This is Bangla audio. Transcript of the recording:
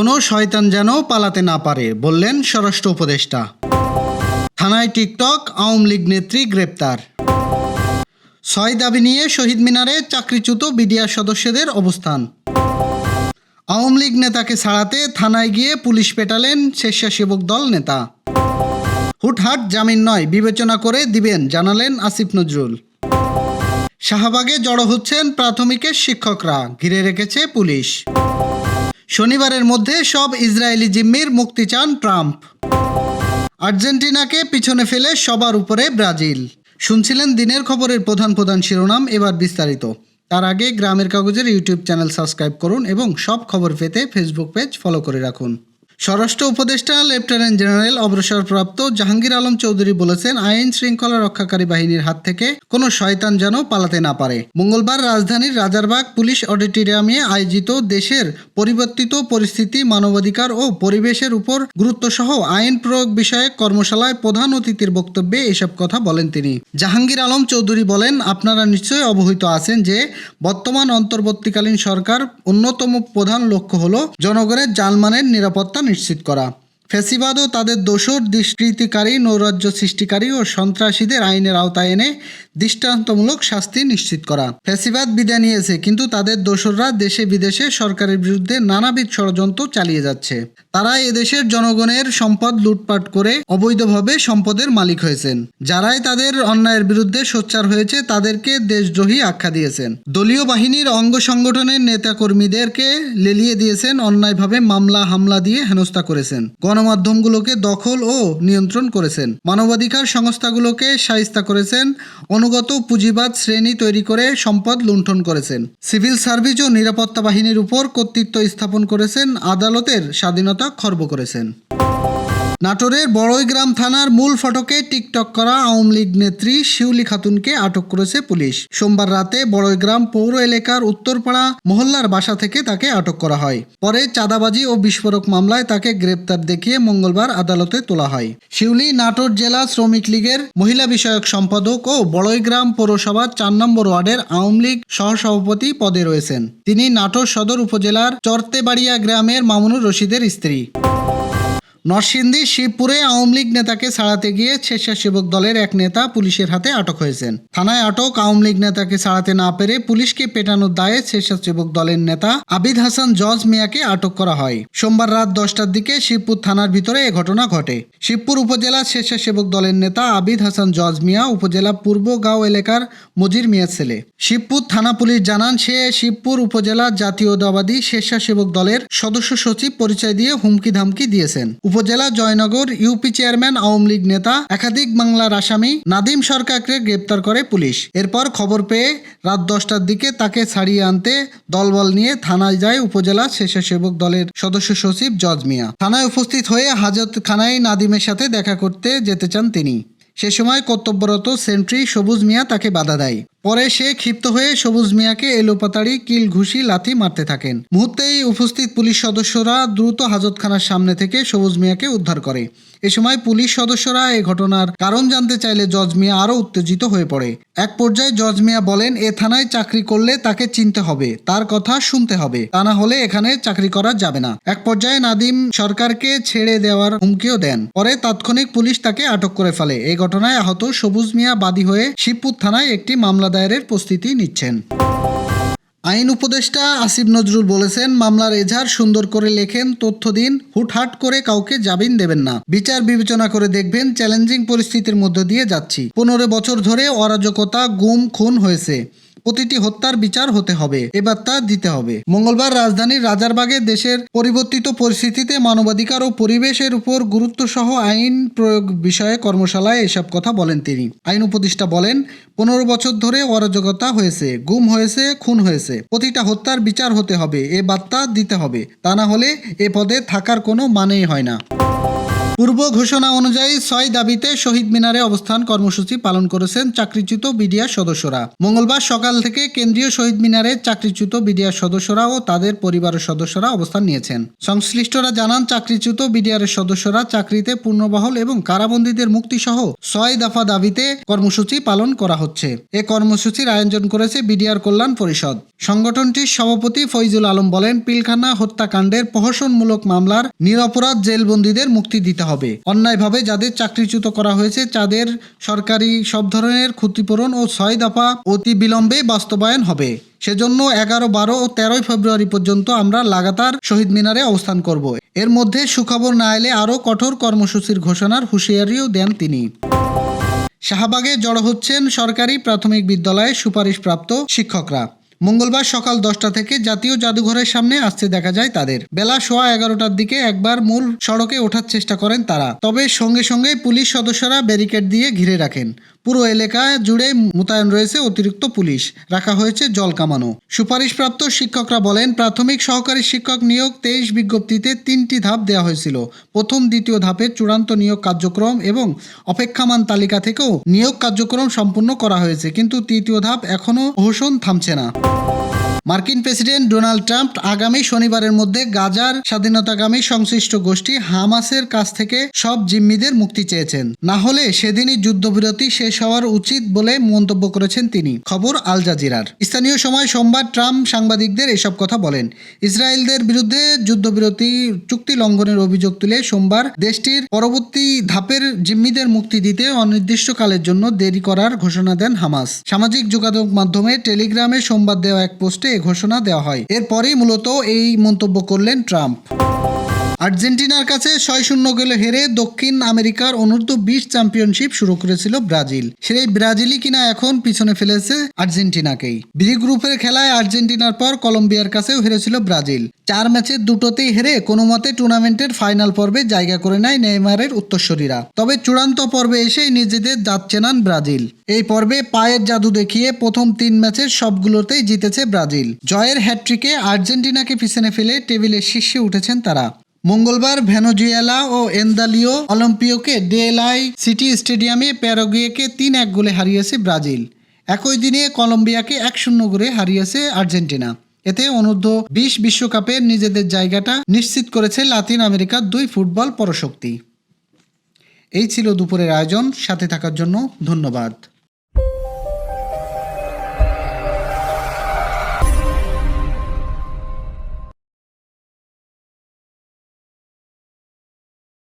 কোনো শয়তান যেন পালাতে না পারে, বললেন স্বরাষ্ট্র উপদেষ্টা। থানায় টিকটক, আওয়ামী লীগ নেত্রী গ্রেপ্তার। ছয় দাবি নিয়ে শহীদ মিনারে চাকরিচ্যুত বিডিআর সদস্যদের অবস্থান। আওয়ামী লীগ নেতাকে ছাড়াতে থানায় গিয়ে পুলিশ পেটালেন স্বেচ্ছাসেবক দল নেতা। হুটহাট জামিন নয়, বিবেচনা করে দিবেন, জানালেন আসিফ নজরুল। শাহবাগে জড়ো হচ্ছেন প্রাথমিকের শিক্ষকরা, ঘিরে রেখেছে পুলিশ। শনিবারের মধ্যে সব ইসরায়েলি জিম্মির মুক্তি চান ট্রাম্প। আর্জেন্টিনাকে পিছনে ফেলে সবার উপরে ব্রাজিল। শুনছিলেন দিনের খবরের প্রধান প্রধান শিরোনাম, এবার বিস্তারিত। তার আগে গ্রামের কাগজের ইউটিউব চ্যানেল সাবস্ক্রাইব করুন এবং সব খবর পেতে ফেসবুক পেজ ফলো করে রাখুন। স্বরাষ্ট্র উপদেষ্টা, লেফটেন্যান্ট জেনারেল, অবসরপ্রাপ্ত জাহাঙ্গীর আলম চৌধুরী বলেছেন, আইন শৃঙ্খলা রক্ষাকারী বাহিনীর হাত থেকে কোনো শয়তান যেন পালাতে না পারে। মঙ্গলবার রাজধানীর রাজারবাগ পুলিশ অডিটোরিয়ামে আয়োজিত দেশের পরিবর্তিত পরিস্থিতি, মানবাধিকার ও পরিবেশের উপর গুরুত্বসহ আইন প্রয়োগ বিষয়ে কর্মশালায় প্রধান অতিথির বক্তব্যে এসব কথা বলেন তিনি। জাহাঙ্গীর আলম চৌধুরী বলেন, আপনারা নিশ্চয়ই অবহিত আছেন যে বর্তমান অন্তর্বর্তীকালীন সরকার অন্যতম প্রধান লক্ষ্য হল জনগণের জানমানের নিরাপত্তা নিশ্চিত করা। ফেসিবাদ ও তাদের দোষর দুষ্কৃতিকারী নৈরাজ্য সৃষ্টিকারী ও সন্ত্রাসীদের আইনের আওতায় এনে দৃষ্টান্তমূলক শাস্তি নিশ্চিত করা। ফ্যাসিবাদ বিদায় নিয়েছে, কিন্তু তাদের দোসররা দেশে বিদেশে সরকারের বিরুদ্ধে নানাবিধ ষড়যন্ত্র চালিয়ে যাচ্ছে। তারা এদেশের জনগণের সম্পদ লুটপাট করে অবৈধভাবে সম্পদের মালিক হয়েছেন। যারাই তাদের অন্যায়ের বিরুদ্ধে সোচ্চার হয়েছে, তাদেরকে দেশদ্রোহী আখ্যা দিয়েছেন। দলীয় বাহিনীর অঙ্গ সংগঠনের নেতাকর্মীদেরকে লেলিয়ে দিয়েছেন, অন্যায়ভাবে মামলা হামলা দিয়ে হেনস্থা করেছেন। গণমাধ্যমগুলোকে দখল ও নিয়ন্ত্রণ করেছেন। মানবাধিকার সংস্থাগুলোকে সাহিস্তা করেছেন অনুগত পুঁজিবাদ শ্রেণি তৈরি করে সম্পদ লুণ্ঠন করেছেন। সিভিল সার্ভিস ও নিরাপত্তা বাহিনীর উপর কর্তৃত্ব স্থাপন করেছেন, আদালতের স্বাধীনতা খর্ব করেছেন। নাটোরের বড়ইগ্রাম থানার মূল ফটকে টিকটক করা আওয়ামী লীগ নেত্রী শিউলি খাতুনকে আটক করেছে পুলিশ। সোমবার রাতে বড়ইগ্রাম পৌর এলাকার উত্তরপাড়া মহল্লার বাসা থেকে তাকে আটক করা হয়। পরে চাঁদাবাজি ও বিস্ফোরক মামলায় তাকে গ্রেপ্তার দেখিয়ে মঙ্গলবার আদালতে তোলা হয়। শিউলি নাটোর জেলা শ্রমিক লীগের মহিলা বিষয়ক সম্পাদক ও বড়ইগ্রাম পৌরসভার চার নম্বর ওয়ার্ডের আওয়ামী লীগ সহসভাপতি পদে রয়েছেন। তিনি নাটোর সদর উপজেলার চর্তেবাড়িয়া গ্রামের মামুনুর রশিদের স্ত্রী। নরসিংদী শিবপুরে আওয়ামী লীগ নেতাকে ছাড়াতে গিয়ে স্বেচ্ছাসেবক দলের এক নেতা পুলিশের হাতে আটক হয়েছেন। থানায় আটক আওয়ামী লীগ নেতাকে ছাড়াতে না পেরে পুলিশকে পেটানোর দায়ে স্বেচ্ছাসেবক দলের নেতা আবিদ হাসান জজ মিয়াকে আটক করা হয়। সোমবার রাত দশটার দিকে শিবপুর থানার ভিতরে এ ঘটনা ঘটে। শিবপুর উপজেলা স্বেচ্ছাসেবক দলের নেতা আবিদ হাসান জজ মিয়া উপজেলা পূর্ব গাঁও এলাকার মজির মিয়ার ছেলে। শিবপুর থানা পুলিশ জানান, সে শিবপুর উপজেলা জাতীয়তাবাদী স্বেচ্ছাসেবক দলের সদস্য সচিব পরিচয় দিয়ে হুমকি ধামকি দিয়েছেন। উপজেলা জয়নগর, ইউপি চেয়ারম্যান, আওয়ামী লীগ নেতা, একাধিক বাংলার আসামি নাদিম সরকারকে গ্রেপ্তার করে পুলিশ। এরপর খবর পেয়ে রাত দশটার দিকে তাকে ছাড়িয়ে আনতে দলবল নিয়ে থানায় যায় উপজেলা স্বেচ্ছাসেবক দলের সদস্য সচিব জজ মিয়া। থানায় উপস্থিত হয়ে হাজত খানায় নাদিমের সাথে দেখা করতে যেতে চান তিনি। সে সময় কর্তব্যরত সেন্ট্রি সবুজ মিয়া তাকে বাধা দেয়। পরে সে ক্ষিপ্ত হয়ে সবুজ মিয়াকে এলোপাতাড়ি কিল ঘুষি লাথি মারতে থাকেন। মুহূর্তেই উপস্থিত পুলিশ সদস্যরা দ্রুত হাজতখানার সামনে থেকে সবুজ মিয়াকে উদ্ধার করে। এ সময় পুলিশ সদস্যরা এই ঘটনার কারণ জানতে চাইলে জজ মিয়া আরও উত্তেজিত হয়ে পড়ে। এক পর্যায়ে জজ মিয়া বলেন, এ থানায় চাকরি করলে তাকে চিনতে হবে, তার কথা শুনতে হবে। তা না হলে এখানে চাকরি করা যাবে না। এক পর্যায়ে নাদিম সরকারকে ছেড়ে দেওয়ার হুমকিও দেন। পরে তাৎক্ষণিক পুলিশ তাকে আটক করে ফেলে। এই ঘটনায় আহত সবুজ মিয়া বাদী হয়ে শিবপুর থানায় একটি মামলা দায়েরের প্রস্তুতি নিচ্ছেন। আইন উপদেষ্টা আসিফ নজরুল বলেছেন, মামলার এজাহার সুন্দর করে লেখেন, তথ্য দিন, হুটহাট করে কাউকে জামিন দেবেন না। বিচার বিবেচনা করে দেখবেন, চ্যালেঞ্জিং পরিস্থিতির মধ্য দিয়ে যাচ্ছি। পনেরো বছর ধরে অরাজকতা, গুম, খুন হয়েছে। প্রতিটি হত্যার বিচার হতে হবে, এ বার্তা দিতে হবে। মঙ্গলবার রাজধানীর রাজারবাগে দেশের পরিবর্তিত পরিস্থিতিতে মানবাধিকার ও পরিবেশের উপর গুরুত্ব সহ আইন প্রয়োগ বিষয়ে কর্মশালায় এসব কথা বলেন তিনি। আইন উপদেষ্টা বলেন, পনেরো বছর ধরে অরাজকতা হয়েছে, গুম হয়েছে, খুন হয়েছে। প্রতিটা হত্যার বিচার হতে হবে, এ বার্তা দিতে হবে। তা না হলে এ পদে থাকার কোনো মানেই হয় না। পূর্ব ঘোষণা অনুযায়ী ছয় দাবিতে শহীদ মিনারে অবস্থান কর্মসূচি পালন করেছেন চাকরিচ্যুত বিডিআর সদস্যরা। মঙ্গলবার সকাল থেকে কেন্দ্রীয় শহীদ মিনারে চাকরিচ্যুত বিডিআর সদস্যরা ও তাদের পরিবারের সদস্যরা অবস্থান নিয়েছেন। সংশ্লিষ্টরা জানান, চাকরিচ্যুত বিডিআরের সদস্যরা চাকরিতে পূর্ণবহল এবং কারাবন্দীদের মুক্তি সহ ছয় দফা দাবিতে কর্মসূচি পালন করা হচ্ছে। এ কর্মসূচির আয়োজন করেছে বিডিআর কল্যাণ পরিষদ। সংগঠনটির সভাপতি ফৈজুল আলম বলেন, পিলখানা হত্যাকাণ্ডের প্রহসনমূলক মামলার নিরপরাধ জেলবন্দীদের মুক্তি দিতে হবে। অন্যায়ভাবে যাদের চাকরিচ্যুত করা হয়েছে, তাদের সরকারি সব ধরনের ক্ষতিপূরণ ও ছয় দফা অতি বিলম্বে বাস্তবায়ন হবে। সেজন্য এগারো, বারো ও তেরোই ফেব্রুয়ারি পর্যন্ত আমরা লাগাতার শহীদ মিনারে অবস্থান করব। এর মধ্যে সুখবর না এলে আরও কঠোর কর্মসূচির ঘোষণার হুঁশিয়ারিও দেন তিনি। শাহবাগে জড়ো হচ্ছেন সরকারি প্রাথমিক বিদ্যালয়ে সুপারিশপ্রাপ্ত শিক্ষকরা। মঙ্গলবার সকাল দশটা থেকে জাতীয় জাদুঘরের সামনে আসতে দেখা যায় তাদের। বেলা সোয়া এগারোটার দিকে একবার মূল সড়কে ওঠার চেষ্টা করেন তারা। তবে সঙ্গে সঙ্গে পুলিশ সদস্যরা ব্যারিকেড দিয়ে ঘিরে রাখেন। পুরো এলাকায় জুড়ে মোতায়েন রয়েছে অতিরিক্ত পুলিশ। রাখা হয়েছে জল কামানো। সুপারিশপ্রাপ্ত শিক্ষকরা বলেন, প্রাথমিক সহকারী শিক্ষক নিয়োগ তেইশ বিজ্ঞপ্তিতে তিনটি ধাপ দেওয়া হয়েছিল। প্রথম, দ্বিতীয় ধাপের চূড়ান্ত নিয়োগ কার্যক্রম এবং অপেক্ষামান তালিকা থেকেও নিয়োগ কার্যক্রম সম্পূর্ণ করা হয়েছে। কিন্তু তৃতীয় ধাপ এখনও ঘোষণ থামছে না। মার্কিন প্রেসিডেন্ট ডোনাল্ড ট্রাম্প আগামী শনিবারের মধ্যে গাজার স্বাধীনতাকামী সংশ্লিষ্ট গোষ্ঠী হামাসের কাছ থেকে সব জিম্মিদের মুক্তি চেয়েছেন। না হলে সেদিনই যুদ্ধবিরতি শেষ হওয়ার উচিত বলে মন্তব্য করেছেন তিনি। খবর আল জাজিরার। স্থানীয় সময় সোমবার ট্রাম্প সাংবাদিকদের এসব কথা বলেন। ইসরায়েলদের বিরুদ্ধে যুদ্ধবিরতি চুক্তি লঙ্ঘনের অভিযোগ তুলে সোমবার দেশটির পরবর্তী ধাপের জিম্মিদের মুক্তি দিতে অনির্দিষ্টকালের জন্য দেরি করার ঘোষণা দেন হামাস। সামাজিক যোগাযোগ মাধ্যমে টেলিগ্রামে সোমবার দেওয়া এক পোস্টে ঘোষণা দেওয়া হয়। এরপরেই মূলত এই মন্তব্য করলেন ট্রাম্প। আর্জেন্টিনার কাছে ছয় শূন্য গোলে হেরে দক্ষিণ আমেরিকার অনূর্ধ্ব বিশ চ্যাম্পিয়নশিপ শুরু করেছিল ব্রাজিল। সেই ব্রাজিলই কিনা এখন পিছনে ফেলেছে আর্জেন্টিনাকেই। বি গ্রুপের খেলায় আর্জেন্টিনার পর কলম্বিয়ার কাছেও হেরেছিল ব্রাজিল। চার ম্যাচের দুটোতেই হেরে কোনো মতে টুর্নামেন্টের ফাইনাল পর্বে জায়গা করে নেয় নেইমারের উত্তরসূরিরা। তবে চূড়ান্ত পর্বে এসেই নিজেদের দাঁত চেনান ব্রাজিল। এই পর্বে পায়ের জাদু দেখিয়ে প্রথম তিন ম্যাচের সবগুলোতেই জিতেছে ব্রাজিল। জয়ের হ্যাট্রিকে আর্জেন্টিনাকে পিছনে ফেলে টেবিলের শীর্ষে উঠেছেন তারা। মঙ্গলবার ভেনোজুয়েলা ও এন্দালিও অলিম্পিওকে ডেলাই সিটি স্টেডিয়ামে প্যারাগুয়েকে তিন এক গোলে হারিয়েছে ব্রাজিল। একই দিনে কলম্বিয়াকে এক শূন্য গোলে হারিয়েছে আর্জেন্টিনা। এতে অনূর্ধ্ব বিশ বিশ্বকাপের নিজেদের জায়গাটা নিশ্চিত করেছে লাতিন আমেরিকার দুই ফুটবল পরশক্তি। এই ছিল দুপুরের আয়োজন। সাথে থাকার জন্য ধন্যবাদ।